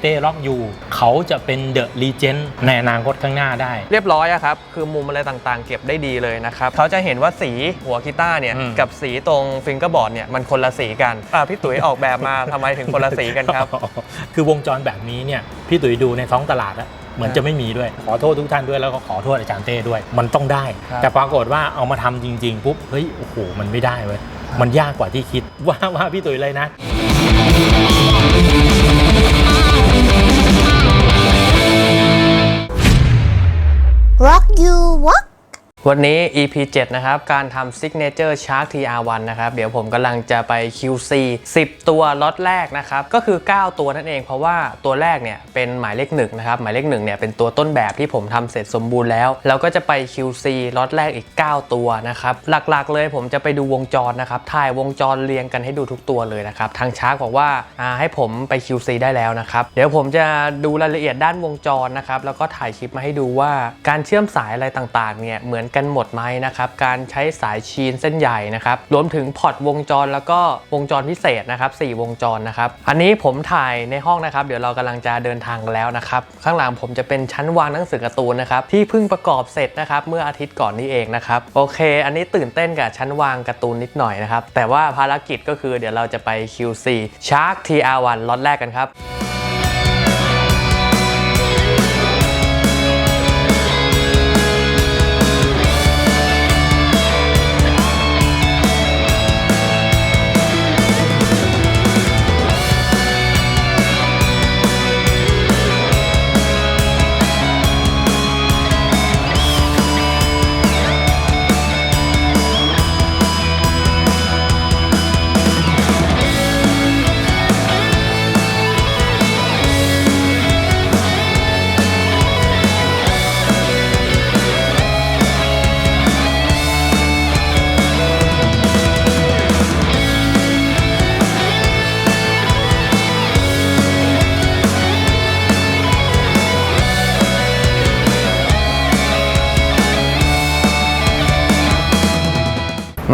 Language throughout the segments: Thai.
เต้ล็อกยูเขาจะเป็นเดอะลีเจนด์ในอนาคตข้างหน้าได้ เรียบร้อยอะครับ คือมุมอะไรต่างๆ เก็บได้ดีเลยนะครับ เขาจะเห็นว่าสีหัวกีตาร์เนี่ย อืม กับสีตรงฟิงเกอร์บอร์ดเนี่ย มันคนละสีกันอ่าพี่ตุ๋ยออกแบบมา ทำไมถึงคนละสีกันครับ คือวงจรแบบนี้เนี่ยพี่ตุ๋ยดูในท้องตลาดอะเหมือนครับจะไม่มีด้วย ขอโทษทุกท่านด้วยแล้วก็ขอโทษอาจารย์เต้ด้วย มันต้องได้ ครับ แต่ปรากฏว่าเอามาทำจริง ๆ ปุ๊บเฮ้ยโอ้โหมันไม่ได้เว้ยมันยากกว่าที่คิดว่าว่าพี่ตุ๋ยเลยนะ Rock you walk วันนี้ EP 7 นะครับ การทำ Signature Shark TR1 นะครับ เดี๋ยวผมกำลังจะไป QC 10 ตัวล็อตแรกนะครับ ก็คือ 9 ตัวนั่นเอง เพราะว่าตัวแรกเนี่ยเป็นหมายเลข1นะครับ หมายเลข1เนี่ยเป็นตัวต้นแบบที่ผมทำเสร็จสมบูรณ์แล้วแล้วก็จะไป QC ล็อตแรกอีก 9 ตัวนะครับ หลักๆ เลยผมจะไปดูวงจรนะครับ ถ่ายวงจรเรียงกันให้ดูทุกตัวเลยนะครับ ทางชาร์กบอกว่าอ่าให้ผมไป QC ได้แล้วนะครับ เดี๋ยวผมจะดูรายละเอียดด้านวงจรนะครับ แล้วก็ถ่ายคลิปมาให้ดูว่าการเชื่อมสายอะไรต่างๆ เนี่ยเหมือนกันหมดไหมนะครับ การใช้สายชีนเส้นใหญ่นะครับ รวมถึงพอร์ตวงจรแล้วก็วงจรพิเศษนะครับ4วงจรนะครับ อันนี้ผมถ่ายในห้องนะครับ เดี๋ยวเรากำลังจะเดินทางกันแล้วนะครับ ข้างหลังผมจะเป็นชั้นวางหนังสือการ์ตูนนะครับ ที่เพิ่งประกอบเสร็จนะครับ เมื่ออาทิตย์ก่อนนี้เองนะครับ โอเค อันนี้ตื่นเต้นกับชั้นวางการ์ตูนนิดหน่อยนะครับ แต่ว่าภารกิจก็คือเดี๋ยวเราจะไป QC Shark TR1 ล็อตแรกกันครับ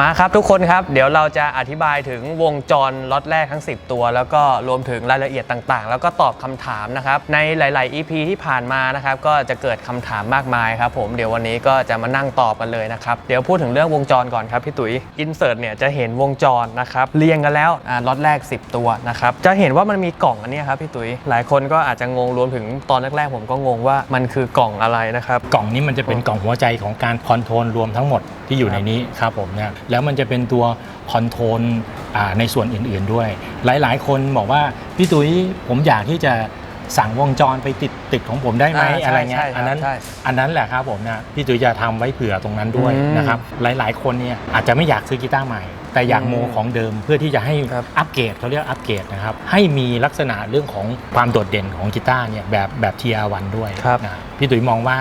มาครับทุกคนครับ เดี๋ยวเราจะอธิบายถึงวงจรล็อตแรกทั้ง 10 ตัว แล้วก็รวมถึงรายละเอียดต่างๆ แล้วก็ตอบคำถามนะครับ ในหลาย ๆ EP ที่ผ่านมานะครับก็จะเกิดคำถามมากมายครับผมเดี๋ยววันนี้ก็จะมานั่งตอบกันเลยนะครับ เดี๋ยวพูดถึงเรื่องวงจรก่อนครับพี่ตุ๋ยอินเสิร์ตเนี่ยจะเห็นวงจรนะครับเรียงกันแล้วล็อตแรก 10 ตัวนะครับจะเห็นว่ามันมีกล่องอันนี้ครับพี่ตุ๋ยหลายคนก็อาจจะงงรวมถึงตอนแรก ๆ ผมก็งงว่ามันคือกล่องอะไรนะครับกล่องนี้มันจะเป็นกล่องหัวใจของการคอนโทรลรวมทั้งหมดที่อยู่ในนี้ครับผมเนี่ยแล้วมันจะเป็นตัวคอนโทรลอ่าในส่วนอื่นๆด้วย หลายๆ คนบอกว่า พี่ตุ้ยผมอยากที่จะสั่งวงจรไปติดติดของผมได้ไหมอ่าใช่อะไรเงี้ใช่ยครับอันนั้นใช่อันนั้นแหละครับผมนะพี่ตุ้ยจะทำไว้เผื่อตรงนั้นด้วยอืมนะครับหลายๆ คนเนี่ยอาจจะไม่อยากซื้อกีตาร์ใหม่ แต่อยากอืมโมของเดิมเพื่อที่จะให้ครับอัปเกรดเขาเรียกอัปเกรดนะครับให้มีลักษณะเรื่องของความโดดเด่นของกีตาร์เนี่ยแบบแบบ TR1 ด้วยครับนะพี่ตุ้ยมองว่า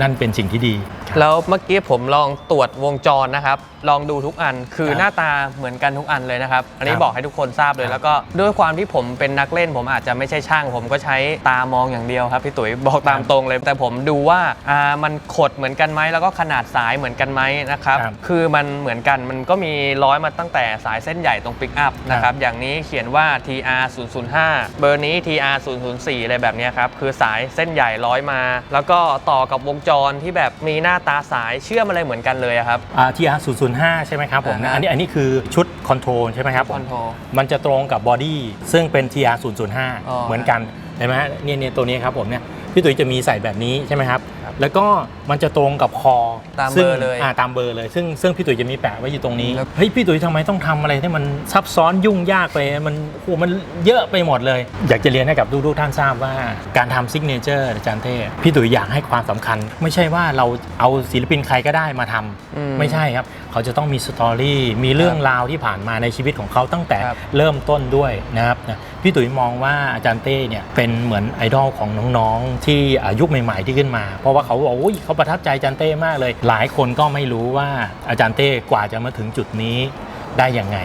นั่นเป็นสิ่งที่ดีครับ แล้วเมื่อกี้ผมลองตรวจวงจรนะครับ ลองดูทุกอันคือครับหน้าตาเหมือนกันทุกอันเลยนะครับ อันนี้ครับบอกให้ทุกคนทราบเลย ครับ แล้วก็ด้วยความที่ผมเป็นนักเล่น ผมอาจจะไม่ใช่ช่าง ผมก็ใช้ตามองอย่างเดียวครับพี่ตุ๋ยบอกตามตรงเลย แต่ผมดูว่าอ่ามันขดเหมือนกันไหมแล้วก็ขนาดสายเหมือนกันไหมนะครับ ครับ คือมันเหมือนกันมันก็มีร้อยมาตั้งแต่สายเส้นใหญ่ตรงปิกอัพนะครับ อย่างนี้เขียนว่า TR 005เบอร์นี้ TR 004อะไรแบบเนี้ยครับ คือสายเส้นใหญ่ร้อยมา แล้วก็ต่อกับวงจรที่แบบมีหน้าตาสายเชื่อมอะไรเหมือนกันเลยอะครับ อ่า TR 005ใช่ไหมครับผมนะอ่าฮะอันนี้อันนี้คือชุดคอนโทรลใช่ไหมครับผคมอนโทรลมันจะตรงกับบอดี้ซึ่งเป็น TR อ๋อ005เหมือนกันเห็นไหมฮะเนี่ยเนี่ยตัวนี้ครับผมเนี่ยพี่ตุ๋ยจะมีใส่แบบนี้ใช่ไหมครับครับ แล้วก็มันจะตรงกับคอตามซึ่งเบอร์เลยอ่าตามเบอร์เลย ซึ่งซึ่งพี่ตุ๋ยจะมีแปะไว้อยู่ตรงนี้แล้ว เฮ้ยพี่ตุ๋ยทำไมต้องทำอะไรที่มันซับซ้อนยุ่งยากไปมันโอ้โหมันเยอะไปหมดเลย อยากจะเรียนให้กับทุกๆท่านทราบว่าการทำซิกเนเจอร์อาจารย์เท่พี่ตุ๋ยอยากให้ความสำคัญ ไม่ใช่ว่าเราเอาศิลปินใครก็ได้มาทำอืไม่ใช่ครับ เขาจะต้องมีสตอรี่มีเรื่องราวที่ผ่านมาในชีวิตของเขาตั้งแต่ ครับ เริ่มต้นด้วยนะครับนะพี่ตุ๋ยมองว่าอาจารย์เต้เนี่ยเป็นเหมือนไอดอลของน้องๆ ที่อายุคใหม่ ๆ ที่ขึ้นมา เพราะว่าเขาบอกโอ้ยเขาประทับใจอาจารย์เต้มากเลย หลายคนก็ไม่รู้ว่าอาจารย์เต้กว่าจะมาถึงจุดนี้ได้ยังไง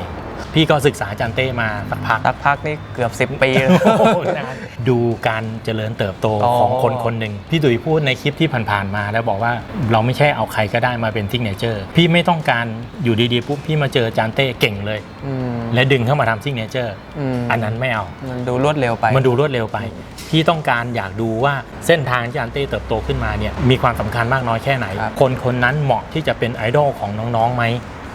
พี่ก็ศึกษาอาจารย์เต้มาสักพัก สักพักนี่เกือบ 10 ปีแล้ว โอ้โหนานดูการเจริญเติบโตอ๋อ ของคนคนหนึ่งพี่ดุยพูดในคลิปที่ผ่านๆมาแล้วบอกว่าเราไม่ใช่เอาใครก็ได้มาเป็นทิกเนเจอร์พี่ไม่ต้องการอยู่ดีๆปุ๊บพี่มาเจออาจารย์เต้เก่งเลย อืม และดึงเข้ามาทำซิกเนเจอร์มอันนั้นไม่เอา มันดูรวดเร็วไปมันดูรวดเร็วไป ที่ต้องการอยากดูว่าเส้นทางที่อันเต้เติบโตขึ้นมาเนี่ยมีความสำคัญมากน้อยแค่ไหนครับคนคนนั้นเหมาะที่จะเป็นไอดอลของน้องๆไหม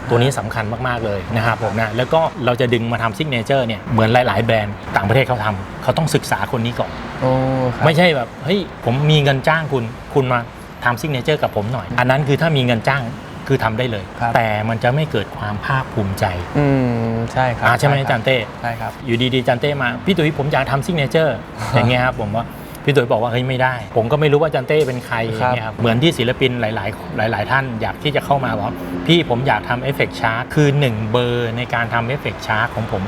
ตัวนี้สำคัญมาก ๆ เลยนะครับผมนะ แล้วก็เราจะดึงมาทำซิกเนเจอร์เนี่ยเหมือนหลาย ๆ แบรนด์ต่างประเทศเขาทำเขาต้องศึกษาคนนี้ก่อนโอ้ครับไม่ใช่แบบเฮ้ยผมมีเงินจ้างคุณคุณมาทำซิกเนเจอร์กับผมหน่อย อันนั้นคือถ้ามีเงินจ้าง คือทำได้เลยครับแต่มันจะไม่เกิดความภาคภูมิใจ อืมใช่ครับอ่าใช่ไหมครับจันเต้ใช่ครับอยู่ดีๆจันเต้มา พี่ตุ้ยผมอยากทำซิกเนเจอร์อย่างเงี้ยครับผมว่าพี่ตุ้ยบอกว่าเฮ้ยไม่ได้ ผมก็ไม่รู้ว่าจันเต้เป็นใครอครับย่างเงี้ยครับเหมือนที่ศิลปินหลาย ๆ หลาย ๆ ท่านอยากที่จะเข้ามาบอกว่าพี่ผมอยากทำเอฟเฟกต์ชาร์คือ 1 เบอร์ในการทำเอฟเฟกต์ชาร์ของผม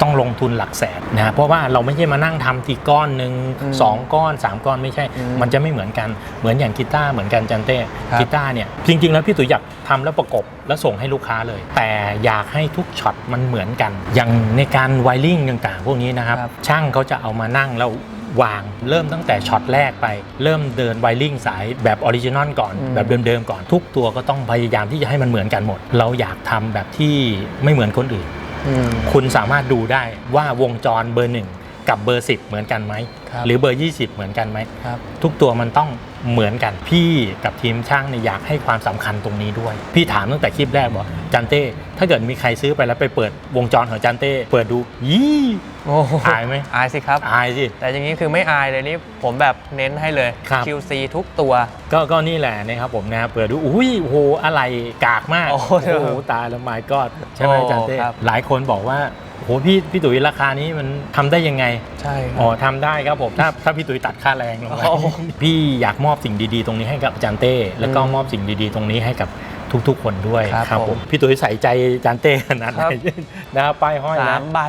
ต้องลงทุนหลักแสนนะเพราะว่าเราไม่ใช่มานั่งทำทีก้อนหนึ่งอืมสองก้อนสามก้อนไม่ใช่อืมมันจะไม่เหมือนกันเหมือนอย่างกีตาร์เหมือนกันจันเต้ครับกีตาร์เนี่ยจริง ๆ แล้วพี่ตุ้ยอยากทำแล้วประกบแล้วส่งให้ลูกค้าเลย แต่อยากให้ทุกช็อตมันเหมือนกัน อย่างในการไวริ่งต่างๆ พวกนี้นะครับครับช่างเขาจะเอามานั่งแล้ววางเริ่มตั้งแต่ช็อตแรกไป เริ่มเดินไวริ่งสายแบบออริจินอลก่อนอืมแบบเดิมๆก่อนทุกตัวก็ต้องพยายามที่จะให้มันเหมือนกันหมด เราอยากทำแบบที่ไม่เหมือนคนอื่นอืม คุณสามารถดูได้ว่าวงจรเบอร์หนึ่งกับเบอร์ 10 เหมือนกันไหมครับหรือเบอร์ 20 เหมือนกันไหมครับทุกตัวมันต้องเหมือนกันพี่กับทีมช่างเนี่ยอยากให้ความสำคัญตรงนี้ด้วย พี่ถามตั้งแต่คลิปแรกบอกจันเต้ ถ้าเกิดมีใครซื้อไปแล้วไปเปิดวงจรของจันเต้ เปิดดูยี่ โอ้โหอายไหมอายสิครับ อายสิ แต่อย่างนี้คือไม่อายเลยนี่ผมแบบเน้นให้เลย ครับ QC ทุกตัว ก็ก็นี่แหละนะครับผมนะเปิดดูอุ้ยโอ้โหอะไรกากมากโอ้โอ้โหโหตายแล้วไม่ก็ใช่ไหมโอ้จันเต้ครับ หลายคนบอกว่าโอ้โหพี่พี่ตุ๋ยราคานี้มันทำได้ยังไง ใช่คอ๋รัอบ ทำได้ครับผมถ้าถ้าพี่ตุ๋ยตัดค่าแรงลงไปโอ้โหพี่อยากมอบสิ่งดีๆ ตรงนี้ให้กับอาจารย์เต้ แล้วก็อืมมอบสิ่งดีๆ ตรงนี้ให้กับ ทุกๆ คนด้วยครับผผมมพี่ตุ๋ยใส่ใจอาจารย์เต้ขนาดไหนครับ นะครับป้ายห้อยสานะมใบ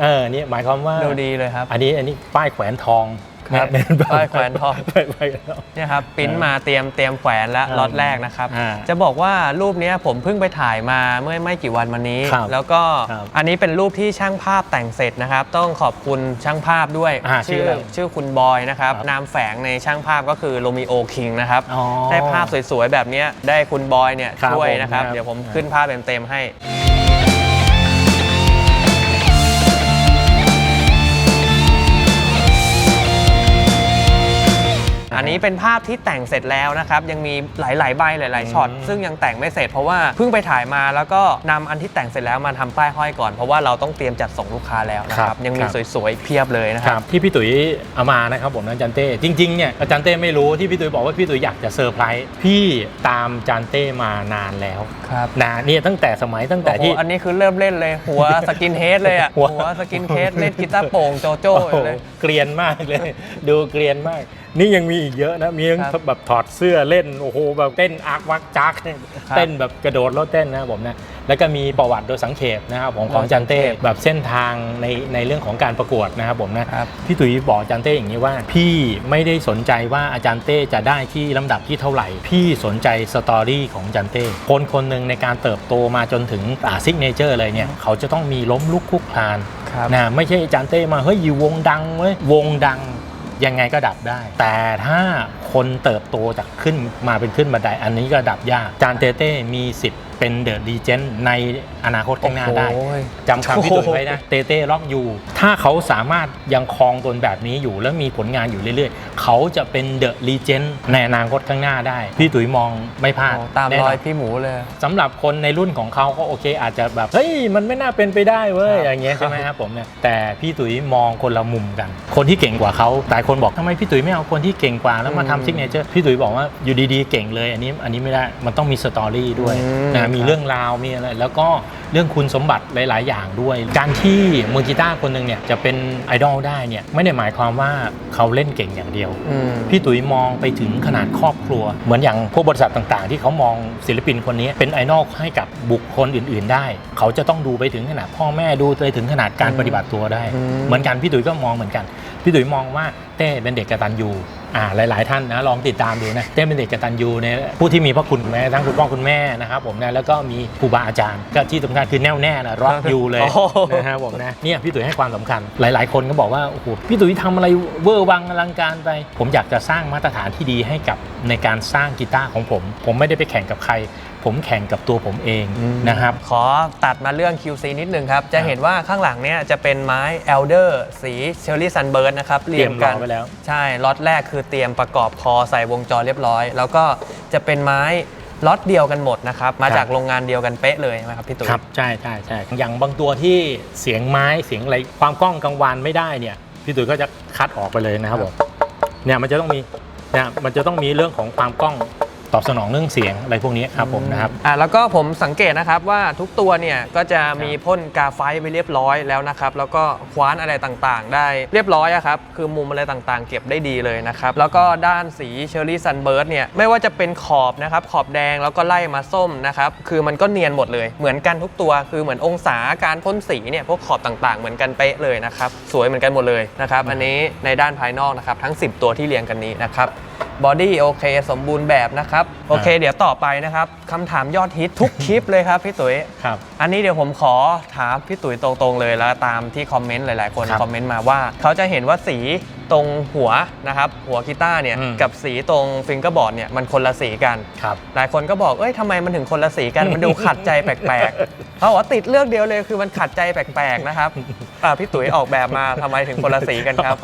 เออนี่หมายความว่าดูดีเลยครับ อันนี้อันนี้ป้ายแขวนทอง ครับเนี่ยป้ายแขวนทองป้ายแขวนทองเนี่ยครับปริ้นมาเตรียมเตรียมแขวนแล้วอ่าล็อตแรกนะครับ อ่าจะบอกว่ารูปเนี้ยผมเพิ่งไปถ่ายมาเมื่อไม่กี่วันมานี้ ครับแล้วก็ครับอันนี้เป็นรูปที่ช่างภาพแต่งเสร็จนะครับ ต้องขอบคุณช่างภาพด้วยอ่าชื่ออะไรชื่อคุณบอยนะครับ ครับนามแฝงในช่างภาพก็คือโรมิโอคิงนะครับอ๋อได้ภาพสวยๆแบบเนี้ยได้คุณบอยเนี่ยครับช่วยผมนะครับครับ เดี๋ยวผมขึ้นภาพเต็มๆให้ อันนี้เป็นภาพที่แต่งเสร็จแล้วนะครับ ยังมีหลาย ๆ ใบหลาย ๆช็อตอืมซึ่งยังแต่งไม่เสร็จเพราะว่าเพิ่งไปถ่ายมาแล้วก็นำอันที่แต่งเสร็จแล้วมาทำป้ายห้อยก่อน เพราะว่าเราต้องเตรียมจัดส่งลูกค้าแล้วนะคครัรับบยังมีครับสวย ๆ เพียบเลยนะคครัรับบที่พี่ตุ๋ยเอามานะครับผมนะอาจารย์เต้จริง ๆ เนี่ยอาจารย์เต้ไม่รู้ที่พี่ตุ๋ยบอกว่าพี่ตุ๋ยอยากจะเซอร์ไพรส์พี่ตามอาจารย์เต้มานานแล้วครับนะเนี่ยตั้งแต่สมัยตั้งแต่โอ้โหที่อันนี้คือเริ่มเล่นเลยหัวสกินเฮดเลยอะหัวหัวสกินเฮดเล่นกีตาร์โปร่งโจโจ้โอ้โหเลยเกรียนมากเลย ดูเกรียนมาก นี่ยังมีอีกเยอะนะ มีทั้งครับแบบถอดเสื้อเล่น โอ้โห แบบเต้นอาร์ควักจักครับเต้นแบบกระโดดแล้วเต้นนะครับผมนะ แล้วก็มีประวัติโดยสังเขปนะครับผมของโดยจันเต้สังเขปแบบเส้นทางในในเรื่องของการประกวดนะครับผมนะ ครับ พี่ตุ๋ยบอกอาจารย์เต้อย่างนี้ว่า พี่ไม่ได้สนใจว่าอาจารย์เต้จะได้ที่ลำดับที่เท่าไหร่ พี่สนใจสตอรี่ของอาจารย์เต้คนคนหนึ่งในการเติบโตมาจนถึงอ่าซิกเนเจอร์เลยเนี่ยเขาจะต้องมีล้มลุกคลุกคลานครับ นะไม่ใช่อาจารย์เต้มาเฮ้ยอยู่วงดังเว้ยวงดัง ยังไงก็ดับได้ แต่ถ้าคนเติบโตจากขึ้นมาเป็นขึ้นบันไดอันนี้ก็ดับยากจานเต้เต้มีสิทธิ์ เป็นเดอะดีเจนในอนาคตข้างหน้าได้โอ้โหจำคำพี่ตุ๋ยไว้นะเตเต้ล็อกยูถ้าเขาสามารถยังครองตนแบบนี้อยู่ แล้วมีผลงานอยู่เรื่อยๆ เขาจะเป็นเดอะลีเจนในอนาคตข้างหน้าได้ พี่ตุ๋ยมองไม่พลาดโอ้ตามแน่รนอยนพี่หมูเลยสำหรับคนในรุ่นของเขาก็โอเค อาจจะแบบเฮ้ยมันไม่น่าเป็นไปได้เว้ยครับอย่างเงี้ยใช่ไหมครับผมเนี่ยแต่พี่ตุ๋ยมองคนละมุมกัน คนที่เก่งกว่าเขาหลายคนบอกทำไมพี่ตุ๋ยไม่เอาคนที่เก่งกว่าแล้วมาทำซิกเนเจอร์พี่ตุ๋ยบอกว่าอยู่ดีๆเก่งเลย อันนี้อันนี้ไม่ได้มันต้องมีสตอรี่ด้วยอืมนะมีครับเรื่องราวมีอะไรแล้วก็เรื่องคุณสมบัติหลาย ๆ อย่างด้วย การที่มือกีตาร์คนหนึ่งเนี่ยจะเป็นไอดอลได้เนี่ยไม่ได้หมายความว่าเขาเล่นเก่งอย่างเดียวอืมพี่ตุ๋ยมองไปถึงขนาดครอบครัว เหมือนอย่างพวกบริษัทต่าง ๆ ที่เขามองศิลปินคนนี้เป็นไอดอลให้กับบุคคลอื่น ๆ ได้ เขาจะต้องดูไปถึงขนาดพ่อแม่ดูไปถึงขนาดการอืมปฏิบัติตัวได้อืมเหมือนกันพี่ตุ๋ยก็มองเหมือนกัน พี่ตุ๋ยมองว่าเต้เป็นเด็กกตัญญู อ่าหลาย ๆ ท่านนะลองติดตามดูนะเต้เป็นเด็กกตัญญูในผู้ที่มีพระคุณแม้ทั้งคุณพ่อคุณแม่นะครับผมนะแล้วก็มีครูบาอาจารย์ก็ที่สำคัญคือแน่วแน่นะรักยูเลยโอ้โหนะครับผมนะเนี่ยพี่ตุ๋ยให้ความสำคัญหลาย ๆ คนก็บอกว่าโอ้โหพี่ตุ๋ยทำอะไรเวอร์วังอลังการไป ผมอยากจะสร้างมาตรฐานที่ดีให้กับในการสร้างกีตาร์ของผม ผมไม่ได้ไปแข่งกับใคร ผมแข่งกับตัวผมเองนะครับ ขอตัดมาเรื่อง QC นิดนึงครับ จะเห็นว่าข้างหลังเนี่ยจะเป็นไม้ Elder สีเชอร์รี่ซันเบิร์ดนะครับเตรียมกัรอไว้แล้ว ใช่ล็อตแรกคือเตรียมประกอบคอใส่วงจรเรียบร้อย แล้วก็จะเป็นไม้ล็อตเดียวกันหมดนะครับ มาจากโรงงานเดียวกันเป๊ะเลยใช่ไหมครับพี่ตุ๋ยครับใช่ใช่ใช่อย่างบางตัวที่เสียงไม้เสียงอะไรความกล้องกังวานไม่ได้เนี่ยพี่ตุ๋ยก็จะคัดออกไปเลยนะครับผมเนี่ยมันจะต้องมีเนี่ยมันจะต้องมีเรื่องของความกล้อง ตอบสนองเรื่องเสียงอะไรพวกนี้ครับผมนะครับ อ่าแล้วก็ผมสังเกตนะครับว่าทุกตัวเนี่ยก็จะมีพ่นกาไฟไว้เรียบร้อยแล้วนะครับแล้วก็คว้านอะไรต่างๆ ได้เรียบร้อยอะครับคือมุมอะไรต่างๆ เก็บได้ดีเลยนะครับแล้วก็ด้านสีเชอร์รี่ซันเบิร์ดเนี่ยไม่ว่าจะเป็นขอบนะครับขอบแดงแล้วก็ไล่มาส้มนะครับคือมันก็เนียนหมดเลยเหมือนกันทุกตัว คือเหมือนองศาการพ่นสีเนี่ยพวกขอบต่างๆ เหมือนกันเป๊ะเลยนะครับสวยเหมือนกันหมดเลยนะครับอันนี้ในด้านภายนอกนะครับทั้ง 10 ตัวที่เรียงกันนี้นะครับบอดี้โอเค สมบูรณ์แบบนะครับ โอเค เดี๋ยวต่อไปนะครับคำถามยอดฮิตทุกคลิปเลยครับพี่ตุ๋ยครับ อันนี้เดี๋ยวผมขอถามพี่ตุ๋ยตรงๆเลยแล้วตามที่คอมเมนต์หลายๆ คนครับคอมเมนต์มาว่า เขาจะเห็นว่าสี ตรงหัวนะครับหัวกีตาร์เนี่ยอืมกับสีตรงฟิงเกอร์บอร์ดเนี่ยมันคนละสีกัน ครับ หลายคนก็บอก เอ้ยทำไมมันถึงคนละสีกัน มันดูขัดใจแปลกๆเขาบอกว่าติดเลือกเดียวเลยคือมันขัดใจแปลกๆนะครับอ่าพี่ตุ๋ยออกแบบมาทำไมถึงคนละสีกันครับ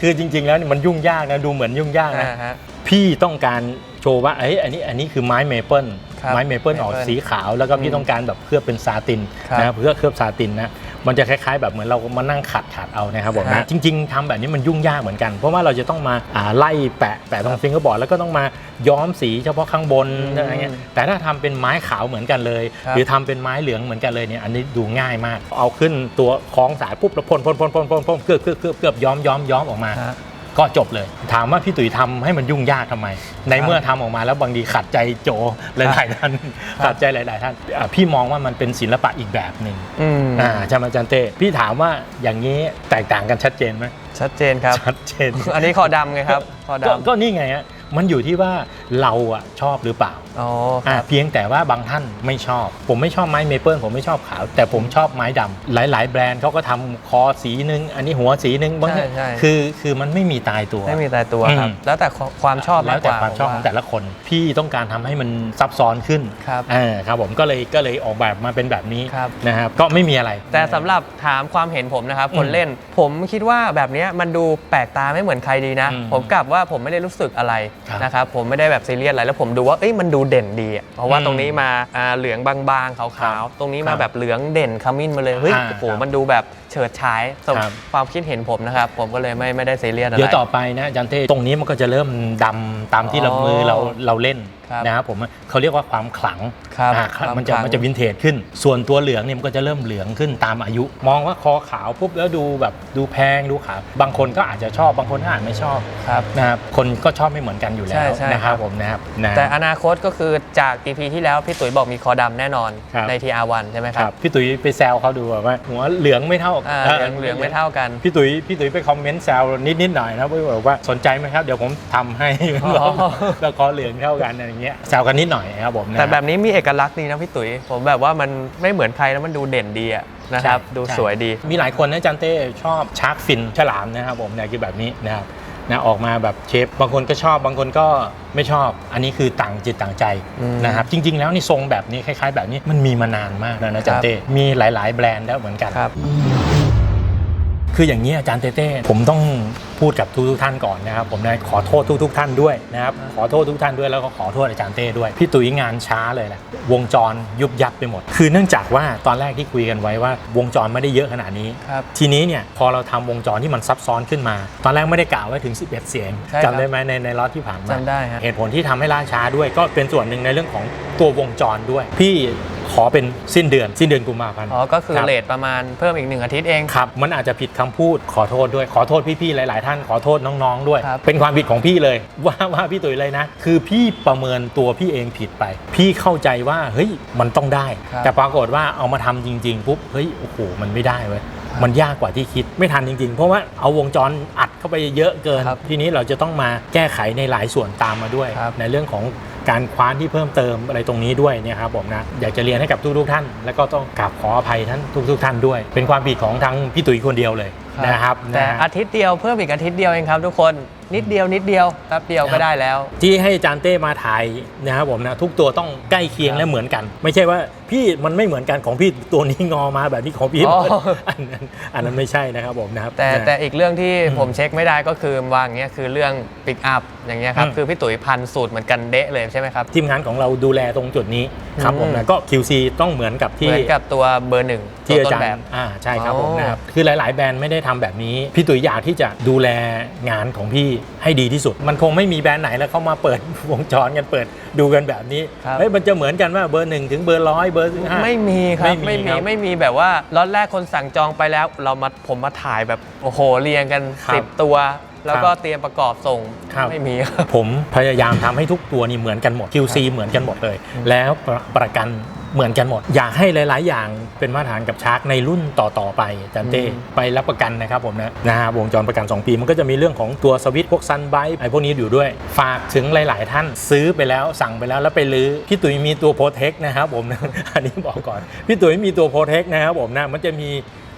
คือจริง ๆ แล้วเนี่ยมันยุ่งยากนะดูเหมือนยุ่งยากนะ อ่าฮะ พี่ต้องการโชว์ว่าเอ้ยอันนี้อันนี้คือไม้เมเปิลครับไม้เมเปิลออก maple สีขาวแล้วก็อืพี่มต้องการแบบเคลือบเป็นซาตินครับ นะเพื่อเคลือบซาตินนะ มันจะคล้ายๆ แบบเหมือนเรามานั่งขัดขัดเอานะครับผมครันะบจริง ๆทำแบบนี้มันยุ่งยากเหมือนกัน เพราะว่าเราจะต้องมาอ่าไล่แปะแปะตรงฟิงเกอร์บอร์ดแล้วก็ต้องมาย้อมสีเฉพาะข้างบนอืมอะไรเงี้ยแต่ถ้าทำเป็นไม้ขาวเหมือนกันเลยครับหรือทำเป็นไม้เหลืองเหมือนกันเลยเนี่ยอันนี้ดูง่ายมาก เอาขึ้นตัวคล้องสายปุ๊บแล้วพ่นพ่นพ่นพ่นพ่นพ่นเกือบเกือบเกือบเกือบย้อมย้อมย้อมออกมาฮะ ก็จบเลย ถามว่าพี่ตุ๋ยทำให้มันยุ่งยากทำไม ในเมื่อทำออกมาแล้วบางทีขัดใจโจหลายๆท่านครับขัดใจหลาย ๆ ท่านอะพี่มองว่ามันเป็นศิลปะอีกแบบหนึ่งอืมอ่าใช่ไหมอาจันเต้พี่ถามว่าอย่างนี้แตกต่างกันชัดเจนไหมชัดเจนครับชัดเจน อันนี้คอดำไงครับคอก็ดำก็นี่ไงฮะมันอยู่ที่ว่าเราอะชอบหรือเปล่าอ๋อคอะรับเพียงแต่ว่าบางท่านไม่ชอบ ผมไม่ชอบไม้เมเปิลผมไม่ชอบขาว แต่ผมชอบไม้ดำหลาย ๆ แบรนด์เขาก็ทำคอสีนึง อันนี้หัวสีนึงบางทีใช่ใช่คือคือมันไม่มีตายตัว ไม่มีตายตัวครับอืมแล้วแต่ความชอบแล้มาวกกแต่ว่าความชอบผของแต่ละคน พี่ต้องการทำให้มันซับซ้อนขึ้นครับเออครับผมก็เลยก็เลยออกแบบมาเป็นแบบนี้ครับนะครับก็ไม่มีอะไร แต่สำหรับถามความเห็นผมนะครับคนอืมเล่น ผมคิดว่าแบบเนี้ยมันดูแปลกตาไม่เหมือนใครดีนะอืมผมกลับว่าผมไม่ได้รู้สึกอะไรครับนะครับผมไม่ได้แบบซีเรียสอะไรแล้วผมดูว่าเอ้ยมันดูเด่นดีอะเพราะว่าอืมตรงนี้มาอ่าเหลืองบางๆขาวๆ ตรงนี้คมารับแบบเหลืองเด่นขมิ้นมาเลยเฮ้ยอ่าโอ้โหครับมันดูแบบเฉิดฉายสำหรับครับ ความคิดเห็นผมนะครับ ผมก็เลยไม่ไม่ได้ซีเรียสอะไร เดี๋ยวต่อไปนะอาจันเต้ตรงนี้มันก็จะเริ่มดำตามที่เราอ๋อมือเราเราเล่นครับนะครับผมเขาเรียกว่าความขลังครับอ่าความมันจะขลังมันจะวินเทจขึ้น ส่วนตัวเหลืองเนี่ยมันก็จะเริ่มเหลืองขึ้นตามอายุ มองว่าคอขาวปุ๊บแล้วดูแบบดูแพงดูขาวบางคนก็อาจจะชอบบางคนก็อาจไม่ชอบครับนะครับคนก็ชอบไม่เหมือนกันอยู่แล้ใช่วใช่นะครับครับผมนะครับนะ แต่อนาคตก็คือจาก EP ที่แล้วพี่ตุ๋ยบอกมีคอดำแน่นอนครับ ใน TR1 ใช่ไหมคครัรับ บพี่ตุ๋ยไปแซวเขาดูว่าหัวเหลืองไม่เท่าอ่าเหลืองเหลืองไม่เท่ากัน พี่ตุ๋ยพี่ตุ๋ยไปคอมเมนต์แซวนิดนิดๆหน่อยนะพี่บอกว่าสนใจไหมครับ เดี๋ยวผมทำให้อ๋อ แล้วก็เหลืองเท่ากันอะไรอย่างเงี้ยแซวกันนิดหน่อยครับผมนะ แต่แบบนี้มีเอกลักษณ์ดีนะพี่ตุ๋ย ผมแบบว่ามันไม่เหมือนใครแล้วมันดูเด่นดีอะนะครับ ใช่ดูใช่ สวยดี มีหลายคนนะจันเต้ชอบชาร์กฟินฉลามนะครับผมเนี่ยคือแบบนี้นะครับนะออกมาแบบเชฟบางคนก็ชอบบางคนก็ไม่ชอบ อันนี้คือต่างจิตต่างใจอืมนะครับจริง ๆ แล้วนี่ทรงแบบนี้คล้าย ๆ แบบนี้มันมีมานานมากแล้วนะจันเต้มีหลาย ๆ แบรนด์แล้วเหมือนกัน ครับ คืออย่างนี้อาจารย์เต้เต้ผมต้องพูดกับทุกทุกๆท่านก่อนนะครับ ผมนะขอโทษทุกทุก ๆ ท่านด้วยนะครับ ขอโทษทุกท่านด้วยแล้วก็ขอโทษอาจารย์เต้ด้วย พี่ตุ๋ยงานช้าเลยแหละวงจรยุบยับไปหมด คือเนื่องจากว่าตอนแรกที่คุยกันไว้ว่าวงจรไม่ได้เยอะขนาดนี้ ครับทีนี้เนี่ยพอเราทำวงจรที่มันซับซ้อนขึ้นมา ตอนแรกไม่ได้กล่าวไว้ถึง 11 เสียงใช่ครับ จำได้ไหมในในล็อตที่ผ่านมา จำได้ฮะ เหตุผลที่ทำให้ล่าช้าด้วยก็เป็นส่วนหนึ่งในเรื่องของตัววงจรด้วย พี่ ขอเป็นสิ้นเดือน สิ้นเดือนกุมภาพันธ์ อ๋อ ก็คือรับ เลทประมาณเพิ่มอีกหนึ่งอาทิตย์เอง ครับ มันอาจจะผิดคำพูดขอโทษด้วย ขอโทษพี่ๆ หลายๆ ท่าน ขอโทษน้องๆ ด้วย ครับ เป็นความผิดของพี่เลย ว่าว่าพี่ตุ๋ยเลยนะ คือพี่ประเมินตัวพี่เองผิดไป พี่เข้าใจว่า เฮ้ย มันต้องได้ ครับ แต่ปรากฏว่าเอามาทำจริงๆ ปุ๊บ เฮ้ย โอ้โห มันไม่ได้เว้ย มันยากกว่าที่คิด ไม่ทันจริงๆ เพราะว่าเอาวงจรอัดเข้าไปเยอะเกิน ครับทีนี้เราจะต้องมาแก้ไขในหลายส่วนตามมาด้วย ครับ ในเรื่องของ การคว้านที่เพิ่มเติมอะไรตรงนี้ด้วยเนี่ยครับผมนะอยากจะเรียนให้กับทุกๆท่าน แล้วก็ต้องกราบขออภัยท่านทุก ๆ ท่านด้วย เป็นความผิดของทั้งพี่ตุ๋ยคนเดียวเลยนะครับแต่นะฮะอาทิตย์เดียวเพิ่มอีกอาทิตย์เดียวเองครับ ทุกคนนิดเดียวนิดเดียวแป๊บเดียวครัก็บได้แล้ว ที่ให้อาจารย์เต้มาถ่ายนะครับผมนะทุกตัวต้องใกล้เคียงครับและเหมือนกัน ไม่ใช่ว่าพี่มันไม่เหมือนกันของพี่ตัวนี้งอมาแบบนี้ของพี่อ๋อ อันนั้นอันนั้นไม่ใช่นะครับผมนะครับแต่นะ แต่อีกเรื่องที่อืมผมเช็คไม่ได้ก็คือวางเงี้ยคือเรื่องปิกอัพอย่างเงี้ยครับอืม คือพี่ตุ๋ยพันสูตรเหมือนกันเดะเลยใช่ไหมครับ ทีมงานของเราดูแลตรงจุดนี้ครับผมอืมนะก็ QC ต้องเหมือนกับเหที่มือนกับตัวเบอร์หนึ่งที่ตัวอาต้จานรแบบ ย์อ่าใช่ครับผมอ๋อนะครับคือหลาย ๆ แบรนด์ไม่ได้ทำแบบนี้ พี่ตุ๋ยอยากที่จะดูแลงานของพี่ให้ดีที่สุด มันคงไม่มีแบรนด์ไหนแล้วเข้ามาเปิดวงจรกันเปิดดูกันแบบนี้ครับเฮ้ยมันจะเหมือนกันว่าเบอร์หนึ่งถึงเบอร์ร้อยเบอร์ห้าไม่มีครับไม่ไม่มีมีครับไม่มีแบบว่าล็อตแรกคนสั่งจองไปแล้ว เรามาผมมาถ่ายแบบโอ้โหเรียงกันครับ10ตัวแล้วก็ครับเตรียมประกอบส่งครับไม่มีครับผมพยายามทำให้ทุกตัวนี่เหมือนกันหมด QC เหมือนกันหมดเลย แล้วประประกัน เหมือนกันหมด อยากให้หลาย ๆ อย่างเป็นมาตรฐานกับชาร์กในรุ่นต่อ ๆ ไปอาจันเต้อืมไปรับประกันนะครับผมนะนะฮะวงจรประกัน 2 ปีมันก็จะมีเรื่องของตัวสวิตช์พวกซันไบไอพวกนี้อยู่ด้วย ฝากถึงหลาย ๆ ท่านซื้อไปแล้วสั่งไปแล้วแล้วไปลื้อพี่ตุ๋ยมีตัวโปรเทคนะครับผมนะอันนี้บอกก่อนพี่ตุ๋ยมีตัวโปรเทคนะครับผมนะมันจะมี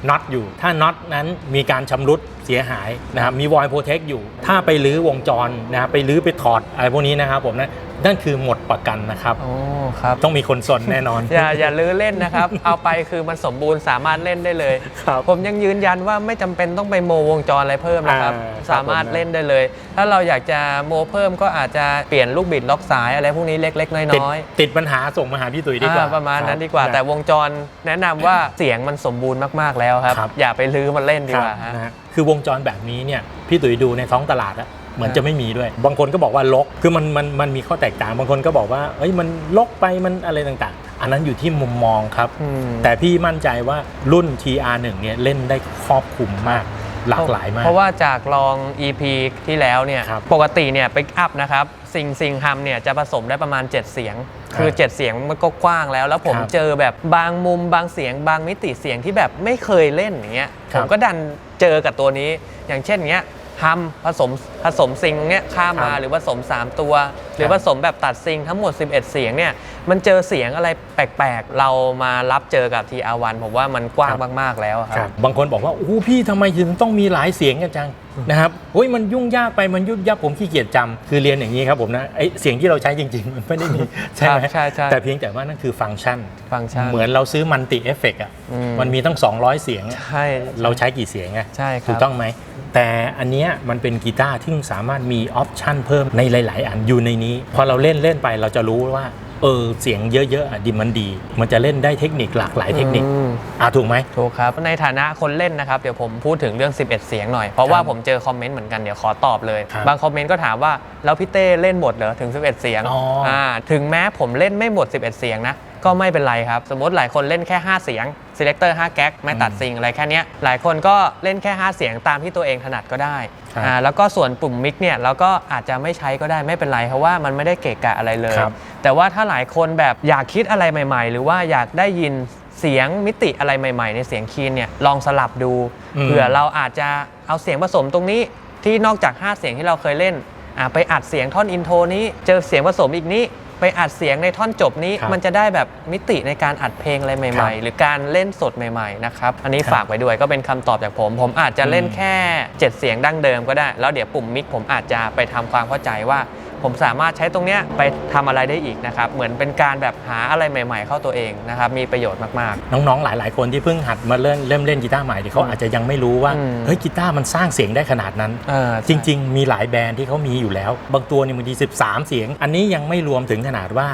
น็อตอยู่ ถ้าน็อตนั้นมีการชำรุดเสียหายนะครับมีวอยโปรเทคอยู่ ถ้าไปลื้อวงจรนะครับไปลื้อไปถอดอะไรพวกนี้นะครับผมนะนั่นคือหมดประกันนะครับ โอ้ครับ ต้องมีคนสนแน่นอน อย่าอย่าลื้อเล่นนะครับ เอาไปคือมันสมบูรณ์สามารถเล่นได้เลย ครับผมยังยืนยันว่าไม่จำเป็นต้องไปโมวงจรอะไรเพิ่มนะครับ อ่าครับสามารถผมนะเล่นได้เลย ถ้าเราอยากจะโมเพิ่มก็อาจจะเปลี่ยนลูกบิดล็อกสายอะไรพวกนี้เล็กๆ ติดน้อยติดปัญหาส่งมาหาพี่ตุ๋ยๆดีกว่าอ่าประมาณนั้นคบดีกว่าแต่วงจรแนะนำว่าเสียงมันสมบูรณ์มากๆแล้วครับ ครับ อย่าไปลื้อมันเล่นดีคกรับว่าฮะ นะฮะคือวงจรแบบนี้เนี่ยพี่ตุ๋ยดูในท้องตลาดอะเหมือนครับจะไม่มีด้วย บางคนก็บอกว่าลก คือมันมันมันมีข้อแตกต่าง บางคนก็บอกว่าเอ้ยมันลกไปมันอะไรต่างๆ อันนั้นอยู่ที่มุมมองครับอืมแต่พี่มั่นใจว่ารุ่น TR1 เนี่ยเล่นได้ครอบคลุมมากหลากหลายมาก เพราะว่าจากลอง EP ที่แล้วเนี่ยครับปกติเนี่ยปิกอัพนะครับ ซิงซิงฮัมเนี่ยจะผสมได้ประมาณ 7 เสียง คือครับ7เสียงมันก็กว้างแล้ว แล้วผมครับเจอแบบบางมุมบางเสียงบางมิติเสียงที่แบบไม่เคยเล่นอย่างเงี้ยครัผบมก็ดันเจอกับตัวนี้ อย่างเช่นเงี้ยฮัมผสมผสมซิงเงี้ยข้ามมาครับ หรือผสม 3 ตัวหรือครับผสมแบบตัดซิงทั้งหมด 11 เสียงเนี่ยมันเจอเสียงอะไรแปลกๆ เรามารับเจอกับ TR1 ผมว่ามันกว้างมากๆแล้วครับครับบางคนบอกว่าโอ้โหพี่ทำไมถึงต้องมีหลายเสียงกันจังนะครับโอ้ยมันยุ่งยากไปมันยุ่งยากผมขี้เกียจจำคือเรียนอย่างนี้ครับผมนะไอเสียงที่เราใช้จริง ๆ มันไม่ได้มีใช่ไหมใช่ใช่แต่เพียงแต่ว่านั่นคือฟังก์ชันฟังก์ชันเหมือนเราซื้อมันติเอฟเฟกอะอืมมันมีตั้ง 200 เสียงอะใช่เราใช้กี่เสียงอะใช่ครับถูกต้องไหมแต่อันเนี้ยมันเป็นกีตาร์ที่สามารถมีออปชันเพิ่มในหลาย ๆ อันอยู่ในนี้ พอเราเล่นเล่นไปเราจะรู้ว่า เออเสียงเยอะๆอะดีมันดี มันจะเล่นได้เทคนิคหลากหลายเทคนิคอืม อะถูกไหม ถูกครับในฐานะคนเล่นนะครับ เดี๋ยวผมพูดถึงเรื่อง 11 เสียงหน่อย เพราะว่าครับผมเจอคอมเมนต์เหมือนกันเดี๋ยวขอตอบเลย ครับบางคอมเมนต์ก็ถามว่า แล้วพี่เต้เล่นหมดเหรอถึง 11 เสียงอ๋ออ่าถึงแม้ผมเล่นไม่หมด 11 เสียงนะ ก็ไม่เป็นไรครับ สมมติหลายคนเล่นแค่ 5 เสียง selector 5แก๊กไม่ตัดซิงอะไรแค่เนี้ยหลายคนก็เล่นแค่ 5 เสียงตามที่ตัวเองถนัดก็ได้ครับอ่าแล้วก็ส่วนปุ่มมิกเนี่ยเราก็อาจจะไม่ใช้ก็ได้ไม่เป็นไร เพราะว่ามันไม่ได้เกะกะอะไรเลยครับแต่ว่าถ้าหลายคนแบบอยากคิดอะไรใหม่ ๆ หรือว่าอยากได้ยินเสียงมิติอะไรใหม่ ๆ ในเสียงคีนเนี่ยลองสลับดูอืมเผื่อเราอาจจะเอาเสียงผสมตรงนี้ที่นอกจาก 5 เสียงที่เราเคยเล่นอะไปอัดเสียงท่อนอินโทรนี้ เจอเสียงผสมอีกนี้ ไปอัดเสียงในท่อนจบนี้ครับมันจะได้แบบมิติในการอัดเพลงอะไรครัใหม่บๆหรือการเล่นสดใหม่ๆนะครับอันนี้ครับฝากไว้ด้วยก็เป็นคำตอบจากผม ผมอาจจะเล่นอืมแค่ 7 เสียงดั้งเดิมก็ได้ แล้วเดี๋ยวปุ่มมิกผมอาจจะไปทำความเข้าใจว่า ผมสามารถใช้ตรงเนี้ยไปทำอะไรได้อีกนะครับ เหมือนเป็นการแบบหาอะไรใหม่ ๆ เข้าตัวเองนะครับ มีประโยชน์มาก น้องๆ หลาย ๆ คนที่เพิ่งหัดมาเล่นเริ่มเล่นกีตาร์ใหม่ที่เขาอาจจะยังไม่รู้ว่า อืม เฮ้ยกีตาร์มันสร้างเสียงได้ขนาดนั้น ๆเออจริง ๆ มีหลายแบรนด์ที่เขามีอยู่แล้ว บางตัวเนี่ยบางที 13 เสียง อันนี้ยังไม่รวมถึงขนาดว่า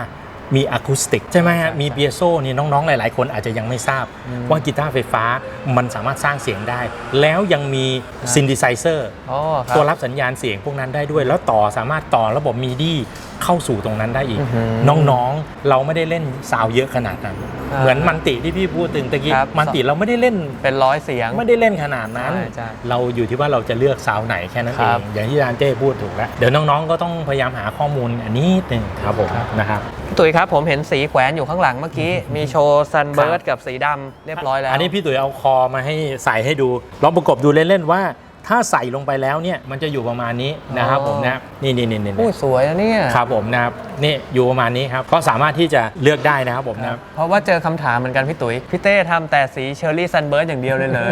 มีอะคูสติกใช่ไหมฮะมีเบียโซนี่น้องๆ หลาย ๆ คนอาจจะยังไม่ทราบ ว่ากีตาร์ไฟฟ้ามันสามารถสร้างเสียงได้ แล้วยังมีซินดิไซเซอร์อ๋อคตัวรับรับสัญญาณเสียงพวกนั้นได้ด้วย แล้วต่อสามารถต่อระบบมีดีเข้าสู่ตรงนั้นได้อีกอื้อหือน้องๆ เราไม่ได้เล่นซาวด์เยอะขนาดนั้นอ่าเหมือนมันติที่พี่พูดถึงตะกี้ครับมันติเราไม่ได้เล่นเป็นร้อยเสียง ไม่ได้เล่นขนาดนั้นใช่ใช่เราอยู่ที่ว่าเราจะเลือกซาวด์ไหนแค่นั้นคเอรับงอย่างที่อาจารย์เจ้พูดถูกแล้วเดี๋ยวน้องๆก็ต้องพยายามหาข้อมูลอันนี้หนึ่งครับผมครับนะครับพี่ตุ๋ยครับผมเห็นสีแขวนอยู่ข้างหลังเมื่อกี้ มีโชว์ซันเบิร์ดกับสีดำเรียบร้อยแล้ว อันนี้พี่ตุ๋ยเอาคอมาให้ใส่ให้ดูลองประกบดูเล่นๆว่า ถ้าใส่ลงไปแล้วเนี่ยมันจะอยู่ประมาณนี้นะครับอ๋อผมนะนี่นี่นี่นี่อุ้ยสวยนะเนี่ยครับผมนะครับนี่อยู่ประมาณนี้ครับก็สามารถที่จะเลือกได้นะครับผมนะครับเพราะว่าเจอคำถามเหมือนกันพี่ตุ๋ยพี่เต้ทำแต่สีเชอร์รี่ซันเบิร์ดอย่างเดียวเลยเหรอ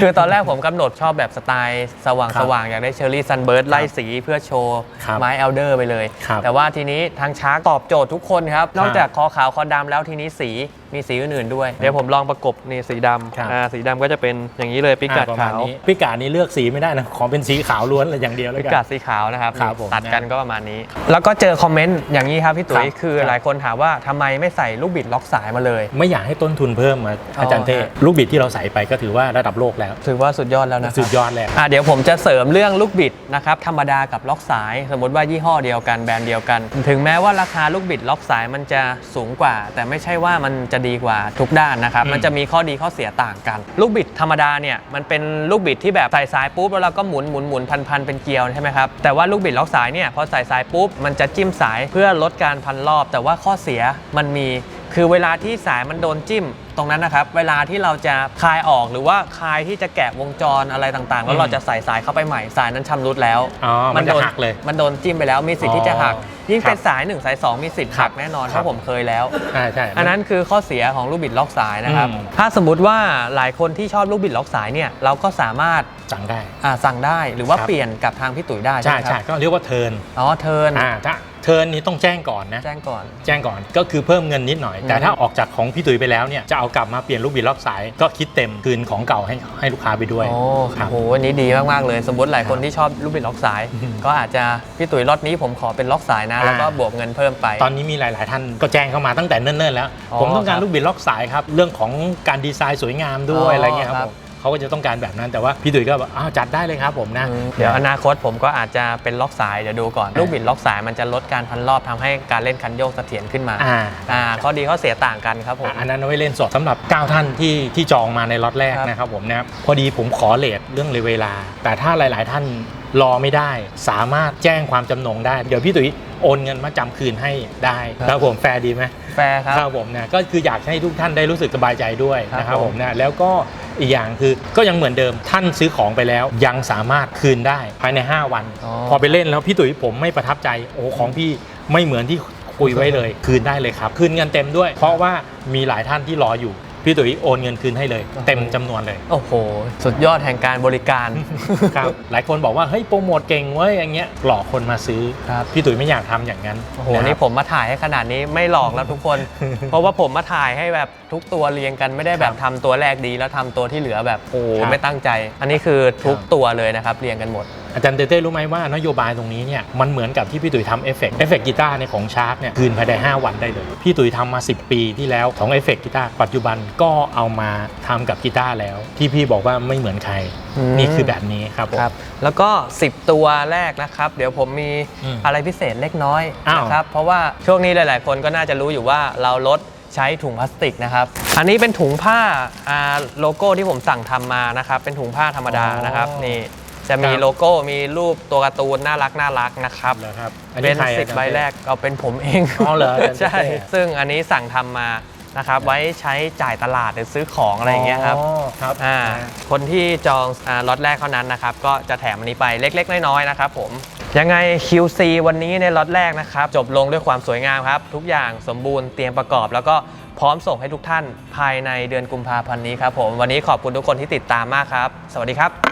คือตอนแรกผมกำหนดชอบแบบสไตล์สว่างครัสบว่างอยากได้เชอร์รี่ซันเบิร์ดไล่สีเพื่อโชว์ครับไม้เอลเดอร์ไปเลยครับแต่ว่าทีนี้ทางช้างตอบโจทย์ทุกคนครับนอกจากคอขาวคอดำแล้วทีนี้สี มีสีอื่นๆด้วย เดี๋ยวผมลองประกบนี่สีดครับำอ่าสีดำก็จะเป็นอย่างนี้เลยปิกัดอ่ประมขาณวนี้พิกัดนี้เลือกสีไม่ได้นะขอเป็นสีขาวล้วนเลยอย่างเดียวเลยพิกักัดน สีขาวนะครับครับผมตัดกันก็ประมาณนี้ แล้วก็เจอคอมเมนต์อย่างนี้ครับพี่ตุ๋ยครับคือครับ หลายคนถามว่าทำไมไม่ใส่ลูกบิดล็อกสายมาเลย ไม่อยากให้ต้นทุนเพิ่มอะอาจารย์เต้ฮะลูกบิดที่เราใส่ไปก็ถือว่าระดับโลกแล้วถือว่าสุดยอดแล้วนะครับสุดยอดแล้ว อะเดี๋ยวผมจะเสริมเรื่องลูกบิดนะครับธรรมดากับล็อกสาย สมมติว่ายี่ห้อเดียวกันแบรนด์เดียวกัน ถึงแม้ว่าราคาลูกบิดล็อกสายมันจะสูงกว่า แต่ไม่ใช่ว่ามันจะดีกว่าทุกด้านนะครับอืมมันจะมีข้อดีข้อเสียต่างกัน ลูกบิดธรรมดาเนี่ยมันเป็นลูกบิดที่แบบใส่สายปุ๊บแล้วเราก็หมุนหมุนหมุนพันพันเป็นเกลียวใช่ไหมครับ แต่ว่าลูกบิดล็อกสายเนี่ยพอใส่สายปุ๊บมันจะจิ้มสายเพื่อลดการพันรอบ แต่ว่าข้อเสียมันมี คือเวลาที่สายมันโดนจิ้มตรงนั้นนะครับ เวลาที่เราจะคลายออกหรือว่าคลายที่จะแกะวงจรอะไรต่างๆ แล้วเราจะใส่สายเข้าไปใหม่สายนั้นชำรุดแล้วอ๋อมันจะโดนหักเลยมันโดนจิ้มไปแล้วมีสิทธิ์ที่จะหักอ๋อยิ่งเป็นครับสาย1สาย2มีสิทธิ์หักแน่นอนคเพรับราะผมเคยแล้วอ่าใช่อันนั้นคือข้อเสียของลูกบิดล็อกสายนะครับ อืม ถ้าสมมติว่าหลายคนที่ชอบลูกบิดล็อกสายเนี่ยเราก็สามารถสั่งได้ อ่าสั่งได้หรือว่าครับ เปลี่ยนกับทางพี่ตุ๋ยได้ใช่ใช่ไหมคใช่รับก็เรียกว่าเทิร์นอ๋อเทิร์น อ่าถ้า เทิร์นนี้ต้องแจ้งก่อนนะ แจ้งก่อน แจ้งก่อนก็คือเพิ่มเงินนิดหน่อย แต่อืมถ้าออกจากของพี่ตุ๋ยไปแล้วเนี่ยจะเอากลับมาเปลี่ยนลูกบิดรอบสาย ก็คิดเต็มคืนของเก่าให้ให้ลูกค้าไปด้วย โอ้ครับโหอันนี้ดีมากๆเลย สมมติหลายคนที่ชอบลูกบิดล็อกสาย อืมก็อาจจะพี่ตุ๋ยล็อตนี้ผมขอเป็นล็อกสายนะ อ่า แล้วก็บวกเงินเพิ่มไป ตอนนี้มีหลาย ๆ ท่านก็แจ้งเข้ามาตั้งแต่เนิ่น ๆ แล้ว อ๋อผมต้องการครับลูกบิดล็อกสายครับ เรื่องของการดีไซน์สวยงามด้วยอ๋อออะไรเงี้ยครับครับผม เขาก็จะต้องการแบบนั้นแต่ว่าพี่ตุ๋ยก็แบบอ้าวจัดได้เลยครับผมนะอืมเดี๋ยวอนาคตผมก็อาจจะเป็นล็อกสายเดี๋ยวดูก่อนอ่าลูกบิดล็อกสายมันจะลดการพันรอบทำให้การเล่นคันโยกเสถียรขึ้นมาอ่าอ่าข้อดีข้อเสียต่างกันครับผมอะอันนั้นเอาไว้เล่นสดสำหรับ 9 ท่านที่ที่จองมาในล็อตแรกครับนะครับผมนะครับพอดีผมขอเลทเรื่องเวลา แต่ถ้าหลาย ๆ ท่าน รอไม่ได้ สามารถแจ้งความจำนงได้ เดี๋ยวพี่ตุ๋ยโอนเงินมาจำคืนให้ได้ครับผมแฟร์ดีไหม แฟร์ครับครับผมนะก็คืออยากให้ทุกท่านได้รู้สึกสบายใจด้วยครับนะครับผมผมนะแล้วก็อีกอย่างคือก็ยังเหมือนเดิมท่านซื้อของไปแล้ว ยังสามารถคืนได้ภายใน 5 วัน อ๋อพอไปเล่นแล้วพี่ตุ๋ยผมไม่ประทับใจโอ้ของพี่ไม่เหมือนที่คุยไว้เลย คืนได้เลยครับ คืนเงินเต็มด้วย เพราะว่ามีหลายท่านที่รออยู่ พี่ตุ๋ยโอนเงินคืนให้เลย เต็มจำนวนเลย โอ้โห สุดยอดแห่งการบริการครับหลายคนบอกว่าเฮ้ยโปรโมทเก่งเว้ยอย่างเงี้ยหลอกคนมาซื้อครับพี่ตุ๋ยไม่อยากทำอย่างนั้นโอ้โหะครับนี่ผมมาถ่ายให้ขนาดนี้ไม่หลอกแล้วทุกคน เพราะว่าผมมาถ่ายให้แบบทุกตัวเรียงกันไม่ได้แบบทำตัวแรกดี แล้วทำตัวที่เหลือแบบโอ้โหครับไม่ตั้งใจ อันนี้คือทุกครับตัวเลยนะครับเรียงกันหมด อาจารย์เต้เต้รู้ไหมว่านโยบายตรงนี้เนี่ยมันเหมือนกับที่พี่ตุ๋ยทำเอฟเฟกต์เอฟเฟกต์กีตาร์ในยของชาร์กเนี่ยคืนภายใน 5 วันได้เลย พี่ตุ๋ยทำมา 10 ปีที่แล้วของเอฟเฟกต์กีตาร์ปัจจุบันก็เอามาทำกับกีตาร์แล้ว ที่พี่บอกว่าไม่เหมือนใครอืมนี่คือแบบนี้ครับผมครับแล้วก็ 10 ตัวแรกนะครับ เดี๋ยวผมมีอืมอะไรพิเศษเล็กน้อยอ้าวนะครับเพราะว่าช่วงนี้หลาย ๆ คนก็น่าจะรู้อยู่ว่าเราลดใช้ถุงพลาสติกนะครับ อันนี้เป็นถุงผ้าอ่าโลโก้ที่ผมสั่งทำมานะครับ เป็นถุงผ้าธรรมดานะครับนี่ จะมีครับ โลโก้มีรูปตัวการ์ตูนน่ารักน่ารักนะครับ เหรอครับอัเป็นใครสิบอาจารย์ ใบเต้แรกเอาเป็นผมเองอ๋อเหรออาจารย์ใช่ เต้ ซึ่งอันนี้สั่งทำมานะครับไว้ใช้จ่ายตลาดหรือซื้อของอะไรอย่างเงี้ยครับอ๋อครับอ่าคนที่จองอ่าล็อตแรกเท่านั้นนะครับ ก็จะแถมอันนี้ไปเล็ก ๆ น้อยๆนะครับผมยังไง QC วันนี้ในล็อตแรกนะครับ จบลงด้วยความสวยงามครับ ทุกอย่างสมบูรณ์เตรียมประกอบ แล้วก็พร้อมส่งให้ทุกท่านภายในเดือนกุมภาพันธ์นี้ครับผมวันนี้ขอบคุณทุกคนที่ติดตามมากครับ สวัสดีครับ